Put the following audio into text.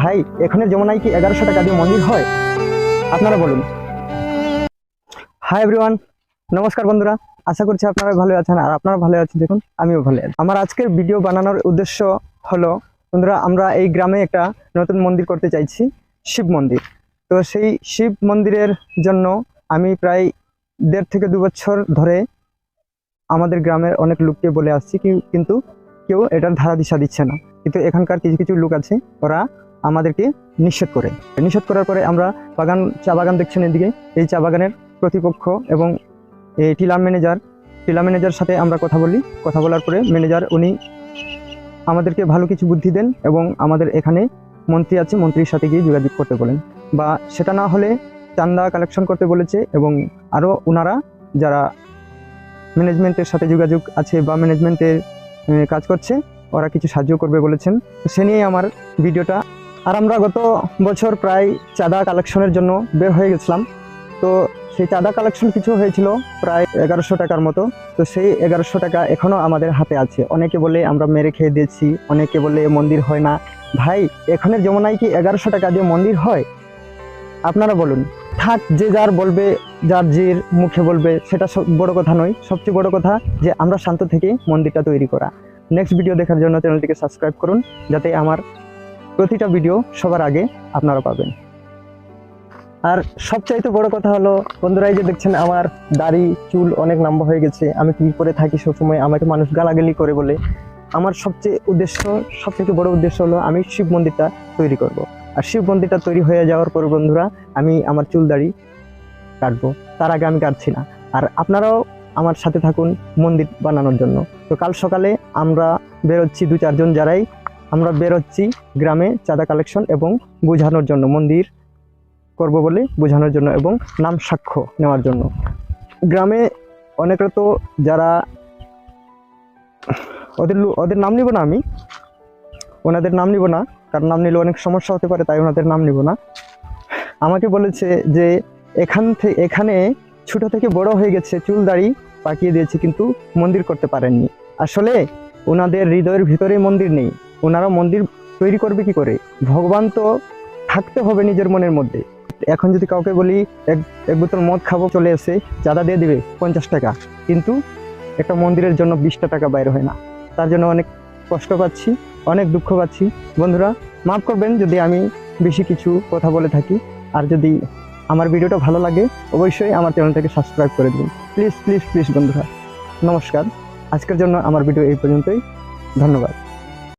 ভাই, এখানের জমানায় কি এগারোশো টাকা দিয়ে মন্দির হয়? আপনারা বলুন। হাই এভরিওয়ান নমস্কার বন্ধুরা। আশা করছি আপনারা ভালো আছেন আর আপনারা ভালো আছেন, দেখুন, আমিও ভালো আছি। আমার আজকের ভিডিও বানানোর উদ্দেশ্য হলো, বন্ধুরা, আমরা এই গ্রামে একটা নতুন মন্দির করতে চাইছি, শিব মন্দির। তো সেই শিব মন্দিরের জন্য আমি প্রায় দেড় থেকে দু বছর ধরে আমাদের গ্রামের অনেক লোককে বলে আসছি কিন্তু কেউ এটার ধারা দিশা দিচ্ছে না। কিন্তু এখানকার কিছু কিছু লোক আছে, ওরা আমাদেরকে নিষেধ করে। নিষেধ করার পরে আমরা বাগান, চা বাগান দেখছেন এদিকে? এই চা বাগানের প্রতিপক্ষ এবং এই টিলা ম্যানেজার টিলা ম্যানেজার সাথে আমরা কথা বলি। কথা বলার পরে ম্যানেজার উনি আমাদেরকে ভালো কিছু বুদ্ধি দেন এবং আমাদের এখানে মন্ত্রী আছে, মন্ত্রীর সাথে গিয়ে যোগাযোগ করতে বলেন। বা সেটা না হলে চান্দা কালেকশন করতে বলেছে এবং আরও ওনারা যারা ম্যানেজমেন্টের সাথে যোগাযোগ আছে বা ম্যানেজমেন্টের কাজ করছে, ওরা কিছু সাহায্য করবে বলেছেন। সে নিয়েই আমার ভিডিওটা আর আমরা গত বছর প্রায় চাঁদা কালেকশনের জন্য বের হয়ে গেছিলাম। তো সেই চাঁদা কালেকশন কিছু হয়েছিল প্রায় এগারোশো টাকার মতো। তো সেই এগারোশো টাকা এখনও আমাদের হাতে আছে। অনেকে বলে আমরা মেরে খেয়ে দিয়েছি, অনেকে বলে মন্দির হয় না। ভাই, এখানের জমানায় কি এগারোশো টাকা দিয়ে মন্দির হয়? আপনারা বলুন। থাক, যে যার বলবে, যার জির মুখে বলবে, সেটা সব বড় কথা নয়। সবচেয়ে বড় কথা যে আমরা শান্ত থেকে মন্দিরটা তৈরি করা। নেক্সট ভিডিও দেখার জন্য চ্যানেলটিকে সাবস্ক্রাইব করুন, যাতে আমার প্রতিটা ভিডিও সবার আগে আপনারা পাবেন। আর সবচাইতে বড় কথা হলো, বন্ধুরা, এই যে দেখছেন আমার দাড়ি, চুল অনেক লম্বা হয়ে গেছে, আমি কি করে থাকি সবসময়, আমাকে মানুষ গালাগালি করে বলে। আমার সবচেয়ে উদ্দেশ্য সব থেকে বড় উদ্দেশ্য হলো আমি শিব মন্দিরটা তৈরি করব। আর শিব মন্দিরটা তৈরি হয়ে যাওয়ার পর, বন্ধুরা, আমি আমার চুল দাড়ি কাটবো। তার আগে আমি কাটছি না। আর আপনারাও আমার সাথে থাকুন মন্দির বানানোর জন্য। তো কাল সকালে আমরা বেরোচ্ছি দু চারজন যারাই আমরা বেরোচ্ছি গ্রামে চাঁদা কালেকশন এবং বোঝানোর জন্য, মন্দির করব বলে বোঝানোর জন্য এবং নাম সাক্ষ্য নেওয়ার জন্য। গ্রামে অনেকরা তো যারা ওদের ওদের নাম নিব না আমি। ওনাদের নাম নিব না, কারণ নাম নিলে অনেক সমস্যা হতে পারে, তাই ওনাদের নাম নিব না। আমাকে বলেছে যে এখান থেকে এখানে ছোটো থেকে বড় হয়ে গেছে, চুল দাড়ি পাকিয়ে দিয়েছে, কিন্তু মন্দির করতে পারেননি। আসলে ওনাদের হৃদয়ের ভিতরে মন্দির নেই। ওনারা মন্দির তৈরি করবে কি করে? ভগবান তো থাকতে হবে নিজের মনের মধ্যে। এখন যদি কাউকে বলি, এক এক বোতল মদ খাব, চলে এসে চাঁদা দিয়ে দেবে, পঞ্চাশ টাকা। কিন্তু একটা মন্দিরের জন্য বিশটা টাকা বাইর হয় না। তার জন্য অনেক কষ্ট পাচ্ছি, অনেক দুঃখ পাচ্ছি। বন্ধুরা, মাফ করবেন যদি আমি বেশি কিছু কথা বলে থাকি। আর যদি আমার ভিডিওটা ভালো লাগে, অবশ্যই আমার চ্যানেলটাকে সাবস্ক্রাইব করে দিন প্লিজ প্লিজ প্লিজ বন্ধুরা, নমস্কার। আজকের জন্য আমার ভিডিও এই পর্যন্তই। ধন্যবাদ।